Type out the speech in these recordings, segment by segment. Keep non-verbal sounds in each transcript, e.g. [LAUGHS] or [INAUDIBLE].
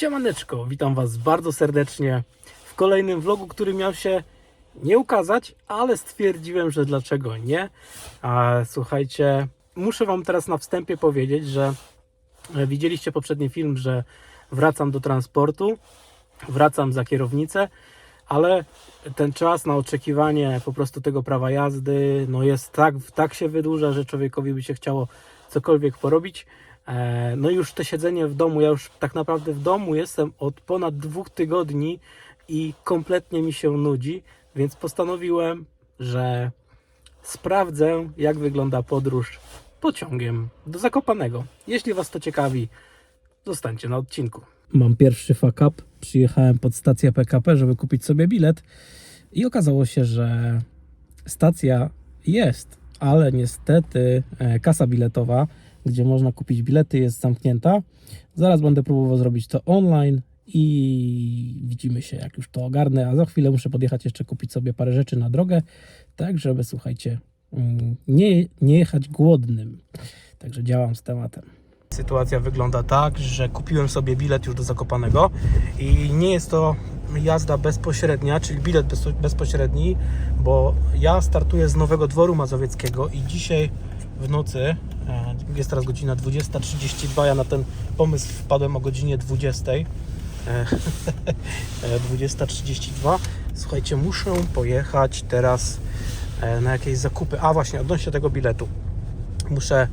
Siemaneczko, witam Was bardzo serdecznie w kolejnym vlogu, który miał się nie ukazać, ale stwierdziłem, że dlaczego nie. A, słuchajcie, muszę Wam teraz na wstępie powiedzieć, że widzieliście poprzedni film, że wracam do transportu, wracam za kierownicę, ale ten czas na oczekiwanie po prostu tego prawa jazdy no jest tak, tak się wydłuża, że człowiekowi by się chciało cokolwiek porobić. E, No już to siedzenie w domu, ja już tak naprawdę w domu jestem od ponad dwóch tygodni i kompletnie mi się nudzi, więc postanowiłem, że sprawdzę, jak wygląda podróż pociągiem do Zakopanego. Jeśli Was to ciekawi, zostańcie na odcinku. Mam pierwszy fuck up. Przyjechałem pod stację PKP, żeby kupić sobie bilet i okazało się, że stacja jest, ale niestety e, kasa biletowa, gdzie można kupić bilety, jest zamknięta. Zaraz będę próbował zrobić to online i widzimy się, jak już to ogarnę. A za chwilę muszę podjechać jeszcze kupić sobie parę rzeczy na drogę, tak żeby, słuchajcie, mm, nie, nie jechać głodnym. Także działam z tematem. Sytuacja wygląda tak, że kupiłem sobie bilet już do Zakopanego i nie jest to jazda bezpośrednia, czyli bilet bez, bezpośredni, bo ja startuję z Nowego Dworu Mazowieckiego i dzisiaj w nocy, e, jest teraz godzina 20.32, ja na ten pomysł wpadłem o godzinie 20. e, [LAUGHS] e, 20.32. Słuchajcie, muszę pojechać teraz e, na jakieś zakupy. A właśnie, odnośnie tego biletu. Muszę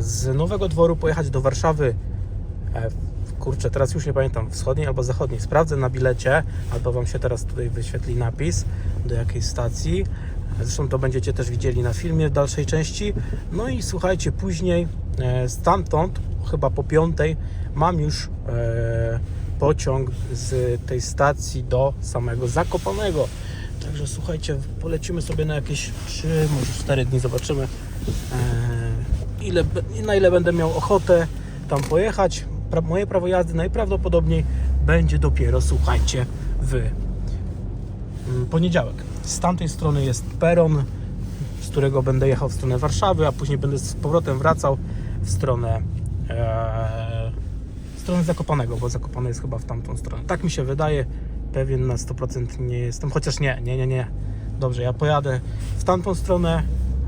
z Nowego Dworu pojechać do Warszawy. E, kurczę, teraz już nie pamiętam, wschodniej albo zachodniej. Sprawdzę na bilecie, albo Wam się teraz tutaj wyświetli napis do jakiej stacji. Zresztą to będziecie też widzieli na filmie w dalszej części. No i słuchajcie, później e, stamtąd, chyba po piątej, mam już e, pociąg z tej stacji do samego Zakopanego. Także słuchajcie, polecimy sobie na jakieś 3, może 4 dni, zobaczymy e, ile, na ile będę miał ochotę tam pojechać. Moje prawo jazdy najprawdopodobniej będzie dopiero, słuchajcie, w poniedziałek. Z tamtej strony jest peron, z którego będę jechał w stronę Warszawy, a później będę z powrotem wracał w stronę e, stronę Zakopanego, bo Zakopane jest chyba w tamtą stronę. Tak mi się wydaje, pewien na 100% nie jestem, chociaż nie, nie, nie, nie. Dobrze, ja pojadę w tamtą stronę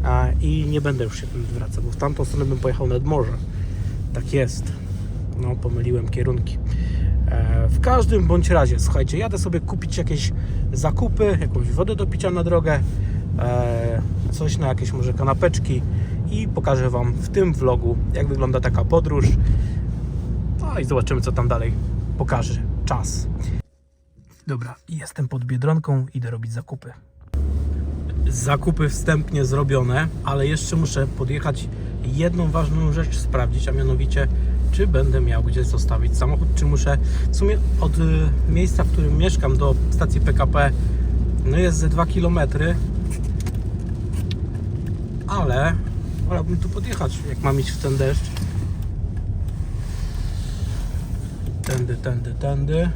a, i nie będę już się tym wracał, bo w tamtą stronę bym pojechał nad morze. Tak jest. No, pomyliłem kierunki. E, w każdym bądź razie, słuchajcie, jadę sobie kupić jakieś zakupy, jakąś wodę do picia na drogę, e, coś na jakieś może kanapeczki i pokażę Wam w tym vlogu, jak wygląda taka podróż. No i zobaczymy, co tam dalej pokaże czas. Dobra, jestem pod Biedronką, idę robić zakupy. Zakupy wstępnie zrobione, ale jeszcze muszę podjechać jedną ważną rzecz sprawdzić, a mianowicie czy będę miał gdzie zostawić samochód, czy muszę w sumie od y, miejsca, w którym mieszkam do stacji PKP no jest ze 2 km ale wolałbym tu podjechać, jak mam iść w ten deszcz. Tędy, tędy, tędy.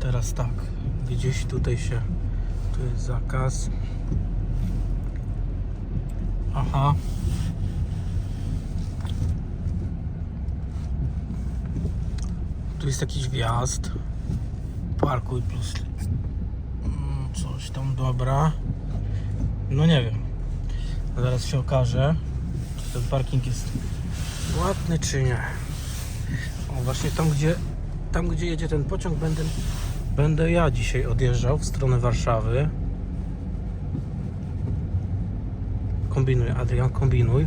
Teraz tak gdzieś tutaj się tu jest zakaz aha. Tu jest jakiś wjazd parkuj plus mm, coś tam dobra. No nie wiem. Zaraz się okaże czy ten parking jest ładny czy nie. O właśnie tam gdzie tam gdzie jedzie ten pociąg będę będę ja dzisiaj odjeżdżał w stronę Warszawy kombinuj Adrian kombinuj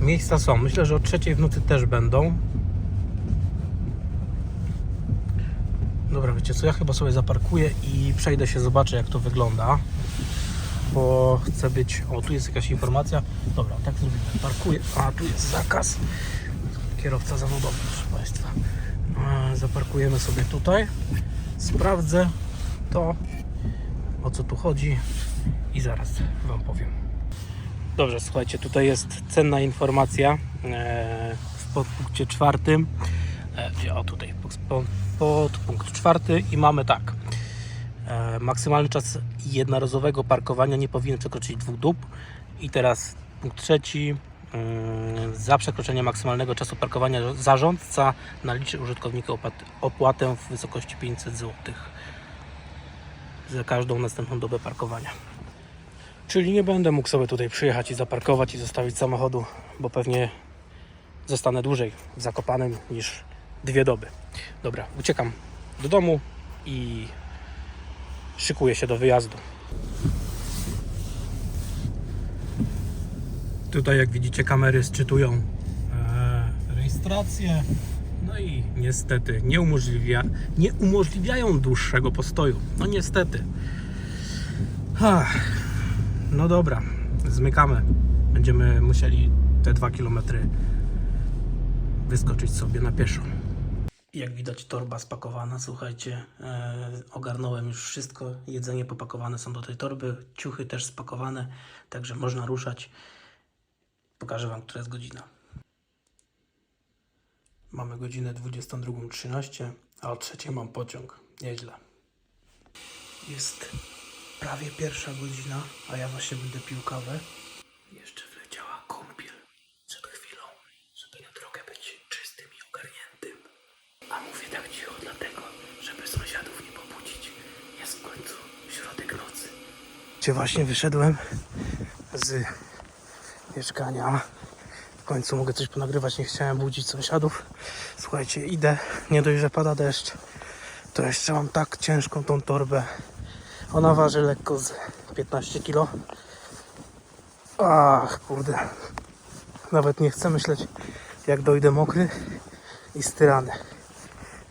miejsca są myślę, że o trzeciej w nocy też będą Dobra, wiecie co, ja chyba sobie zaparkuję i przejdę się, zobaczę jak to wygląda bo chcę być... O, tu jest jakaś informacja. Dobra, tak zrobimy. Parkuję. A, tu jest zakaz. Kierowca zawodowy, proszę Państwa. Zaparkujemy sobie tutaj. Sprawdzę to, o co tu chodzi i zaraz Wam powiem. Dobrze, słuchajcie, tutaj jest cenna informacja e, w podpunkcie czwartym. E, O, tutaj, pod, podpunkt czwarty i mamy tak. E, maksymalny czas jednorazowego parkowania nie powinien przekroczyć dwóch dób. I teraz Punkt trzeci. Za przekroczenie maksymalnego czasu parkowania zarządca naliczy użytkownikowi opłat- opłatę w wysokości 500 zł za każdą następną dobę parkowania. Czyli nie będę mógł sobie tutaj przyjechać i zaparkować i zostawić samochodu, bo pewnie zostanę dłużej w niż dwie doby. Dobra, uciekam do domu i szykuję się do wyjazdu. Tutaj jak widzicie kamery sczytują e, rejestrację. No i niestety nie, umożliwia, nie umożliwiają dłuższego postoju. No niestety. Ach, no dobra, zmykamy. Będziemy musieli te dwa kilometry wyskoczyć sobie na pieszo. Jak widać torba spakowana, słuchajcie, e, ogarnąłem już wszystko, jedzenie popakowane są do tej torby, ciuchy też spakowane, także można ruszać. Pokażę Wam, która jest godzina. Mamy godzinę 22.13, a o trzeciej mam pociąg. Nieźle. Jest prawie pierwsza godzina, a ja właśnie będę pił kawę. Jeszcze wleciała kąpiel przed chwilą, żeby na drogę być czystym i ogarniętym. A mówię tak cicho dlatego, żeby sąsiadów nie pobudzić. Jest w końcu środek nocy. Gdzie właśnie wyszedłem z mieszkania. Końcu mogę coś ponagrywać, nie chciałem budzić sąsiadów. Słuchajcie, idę, nie dość, że pada deszcz, to jeszcze mam tak ciężką tą torbę. Ona waży lekko z 15 kg. Ach, kurde. Nawet nie chcę myśleć, jak dojdę mokry i styrany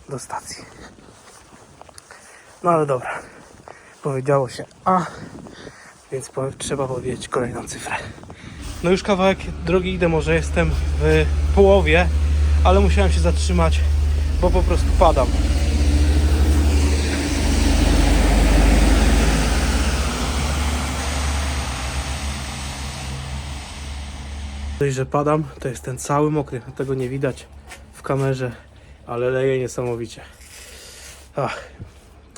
do stacji. No ale dobra. Powiedziało się A, więc trzeba powiedzieć kolejną cyfrę. No już kawałek drogi idę, może jestem w połowie, ale musiałem się zatrzymać, bo po prostu padam. Dość, że padam, to jest ten cały mokry, tego nie widać w kamerze, ale leje niesamowicie. Ach,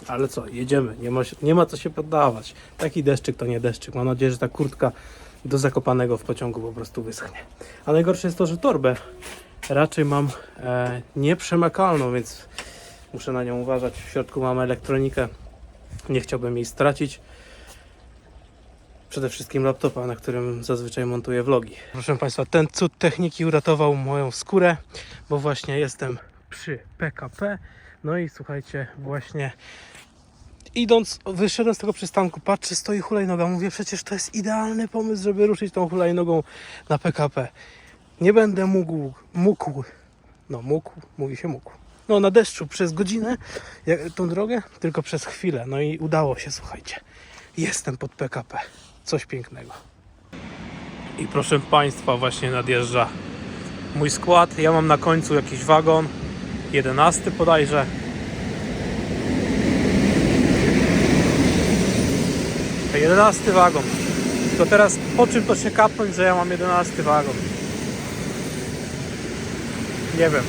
ale co, jedziemy, nie ma, nie ma co się poddawać. Taki deszczyk to nie deszczyk. Mam nadzieję, że ta kurtka do zakopanego w pociągu po prostu wyschnie. A najgorsze jest to, że torbę raczej mam e, nieprzemakalną, więc muszę na nią uważać. W środku mam elektronikę, nie chciałbym jej stracić. Przede wszystkim laptopa, na którym zazwyczaj montuję vlogi. Proszę Państwa, ten cud techniki uratował moją skórę, bo właśnie jestem przy PKP. No i słuchajcie, właśnie idąc, wyszedłem z tego przystanku, patrzę, stoi hulajnoga. Mówię, przecież to jest idealny pomysł, żeby ruszyć tą hulajnogą na PKP. Nie będę mógł, mógł, no mógł, mówi się mógł. No na deszczu przez godzinę jak, tą drogę, tylko przez chwilę. No i udało się, słuchajcie. Jestem pod PKP. Coś pięknego. I proszę Państwa, właśnie nadjeżdża mój skład. Ja mam na końcu jakiś wagon, 11 bodajże. 11 wagon. To teraz po czym to się kapnąć, że ja mam 11 wagon? Nie wiem.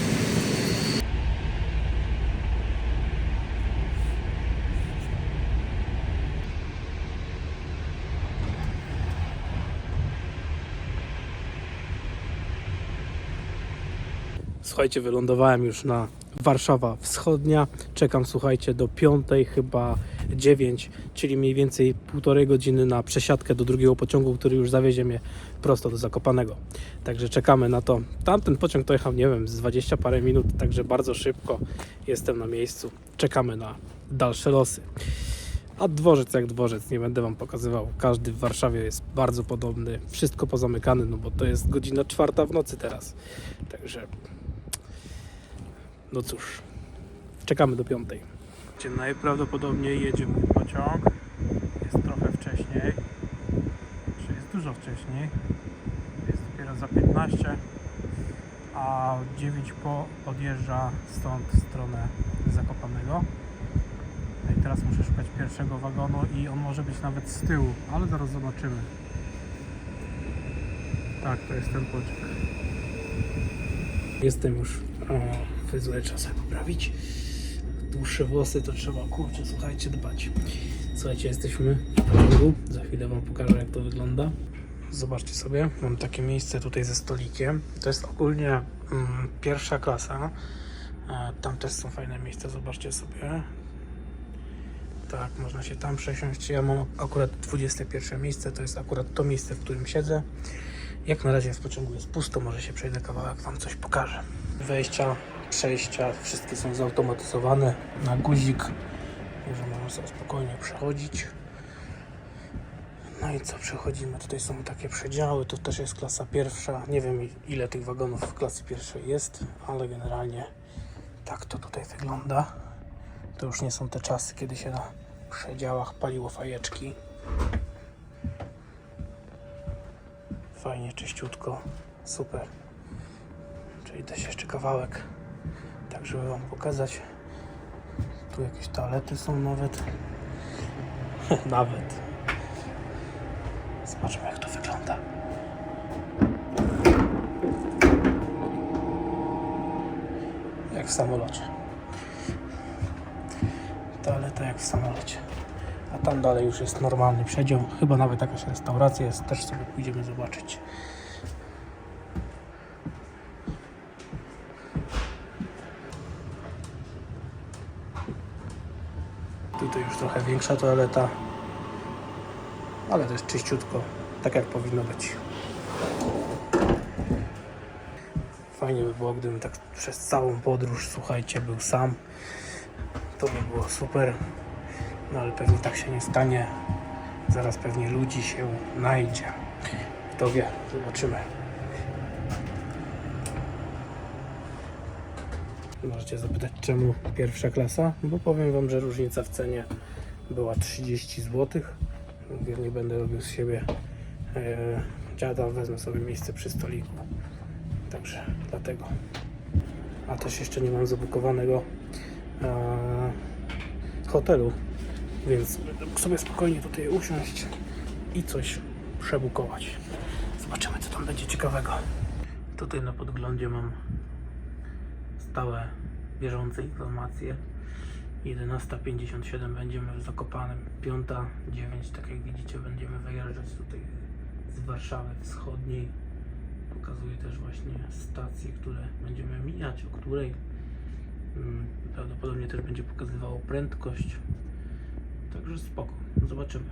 Słuchajcie, wylądowałem już na Warszawa Wschodnia. Czekam, słuchajcie, do piątej, chyba 9, czyli mniej więcej półtorej godziny na przesiadkę do drugiego pociągu, który już zawiezie mnie prosto do Zakopanego. Także czekamy na to. Tamten pociąg to jechał, nie wiem, z 20 parę minut, także bardzo szybko jestem na miejscu. Czekamy na dalsze losy. A dworzec jak dworzec, nie będę Wam pokazywał. Każdy w Warszawie jest bardzo podobny. Wszystko pozamykane, no bo to jest godzina czwarta w nocy teraz. Także no cóż, czekamy do piątej. Najprawdopodobniej jedzie mój pociąg. Jest trochę wcześniej. Czy jest dużo wcześniej? Jest dopiero za 15. A 9 po odjeżdża stąd w stronę Zakopanego. No I teraz muszę szukać pierwszego wagonu i on może być nawet z tyłu, ale zaraz zobaczymy. Tak, to jest ten pociąg. Jestem już. O, fryzurę trzeba sobie poprawić. Dłuższe włosy to trzeba, kurczę, słuchajcie, dbać. Słuchajcie, jesteśmy w pociągu. Za chwilę Wam pokażę, jak to wygląda. Zobaczcie sobie, mam takie miejsce tutaj ze stolikiem. To jest ogólnie mm, pierwsza klasa. E, tam też są fajne miejsca, zobaczcie sobie. Tak, można się tam przesiąść. Ja mam akurat 21 miejsce, to jest akurat to miejsce, w którym siedzę. Jak na razie w pociągu jest pusto, może się przejdę kawałek, Wam coś pokażę. Wejścia, przejścia, wszystkie są zautomatyzowane na guzik, także można sobie spokojnie przechodzić. No i co, przechodzimy, tutaj są takie przedziały, tu też jest klasa pierwsza, nie wiem ile tych wagonów w klasy pierwszej jest, ale generalnie tak to tutaj wygląda. To już nie są te czasy, kiedy się na przedziałach paliło fajeczki. Fajnie, czyściutko, super. Czyli też jeszcze kawałek, tak żeby Wam pokazać. Tu jakieś toalety są nawet. [LAUGHS] nawet. Zobaczmy jak to wygląda. Jak w samolocie. Toaleta jak w samolocie. A tam dalej już jest normalny przedział. Chyba nawet jakaś restauracja jest. Też sobie pójdziemy zobaczyć. Tutaj już trochę większa toaleta. Ale jest czyściutko. Tak jak powinno być. Fajnie by było, gdybym tak przez całą podróż, słuchajcie, był sam. To by było super. No ale pewnie tak się nie stanie. Zaraz pewnie ludzi się najdzie. Kto wie, zobaczymy. Możecie zapytać, czemu pierwsza klasa? Bo powiem Wam, że różnica w cenie była 30 zł. Nie będę robił z siebie e, dziada, wezmę sobie miejsce przy stoliku. Także dlatego. A też jeszcze nie mam zabukowanego e, hotelu, więc będę sobie spokojnie tutaj usiąść i coś przebukować. Zobaczymy, co tam będzie ciekawego. Tutaj na podglądzie mam stałe bieżące informacje. 11.57 będziemy w Zakopanem. 5.09 tak jak widzicie będziemy wyjeżdżać tutaj z Warszawy Wschodniej. Pokazuje też właśnie stacje, które będziemy mijać, o której mm, prawdopodobnie też będzie pokazywało prędkość. Także spoko, zobaczymy.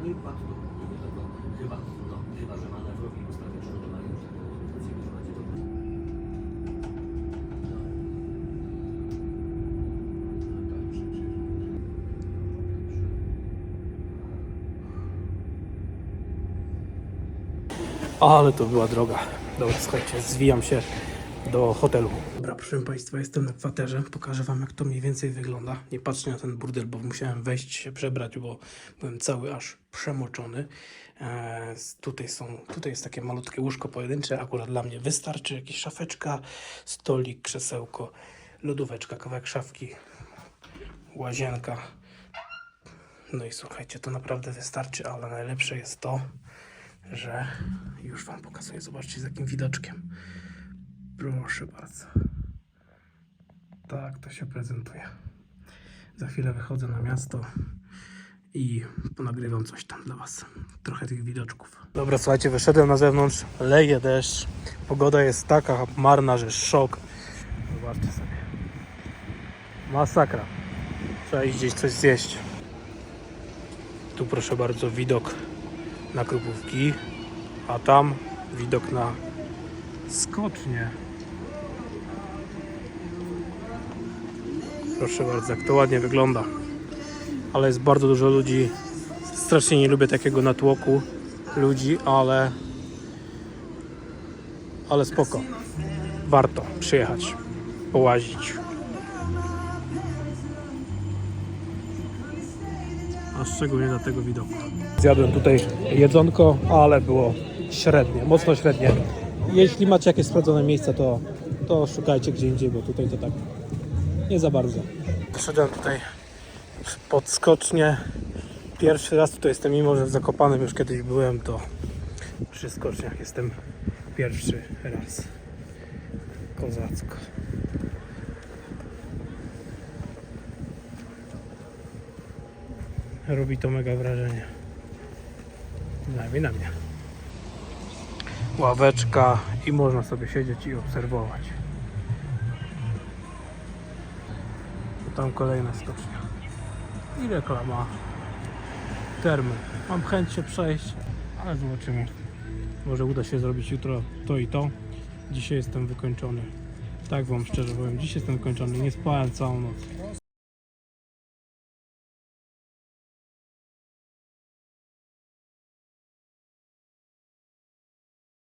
No i padł to. Dlatego chyba, no, chyba, że manewrowi ustawia przygotowanie już taką konsultację wykonać, to No tak, przecież. Ale to była droga. Dobra, słuchajcie, zwijam się do hotelu. Dobra, proszę Państwa, jestem na kwaterze. Pokażę Wam, jak to mniej więcej wygląda. Nie patrzcie na ten burdel, bo musiałem wejść się przebrać, bo byłem cały aż przemoczony. Eee, tutaj, są, tutaj jest takie malutkie łóżko pojedyncze. Akurat dla mnie wystarczy. Jakieś szafeczka, stolik, krzesełko, lodóweczka, kawałek szafki, łazienka. No i słuchajcie, to naprawdę wystarczy, ale najlepsze jest to, że już Wam pokazuję. Zobaczcie z jakim widoczkiem. Proszę bardzo. Tak to się prezentuje. Za chwilę wychodzę na miasto i ponagrywam coś tam dla Was. Trochę tych widoczków. Dobra, słuchajcie, wyszedłem na zewnątrz. Leje deszcz. Pogoda jest taka marna, że szok. Zobaczcie sobie. Masakra. Trzeba iść gdzieś coś zjeść. Tu proszę bardzo widok na Krupówki, a tam widok na skocznie. Proszę bardzo, jak to ładnie wygląda. Ale jest bardzo dużo ludzi. Strasznie nie lubię takiego natłoku ludzi, ale ale spoko. Warto przyjechać, połazić. Szczególnie dla tego widoku. Zjadłem tutaj jedzonko, ale było średnie, mocno średnie. Jeśli macie jakieś sprawdzone miejsca, to to szukajcie gdzie indziej, bo tutaj to tak nie za bardzo. Wszedłem tutaj pod skocznię. Pierwszy raz tutaj jestem, mimo że w Zakopanem już kiedyś byłem, to przy skoczniach jestem pierwszy raz. Kozacko. Robi to mega wrażenie. Przynajmniej na mnie. Ławeczka i można sobie siedzieć i obserwować. Tam kolejna skocznia. I reklama termy. Mam chęć się przejść, ale zobaczymy. Może uda się zrobić jutro to i to. Dzisiaj jestem wykończony. Tak wam szczerze powiem, dzisiaj jestem wykończony. Nie spałem całą noc.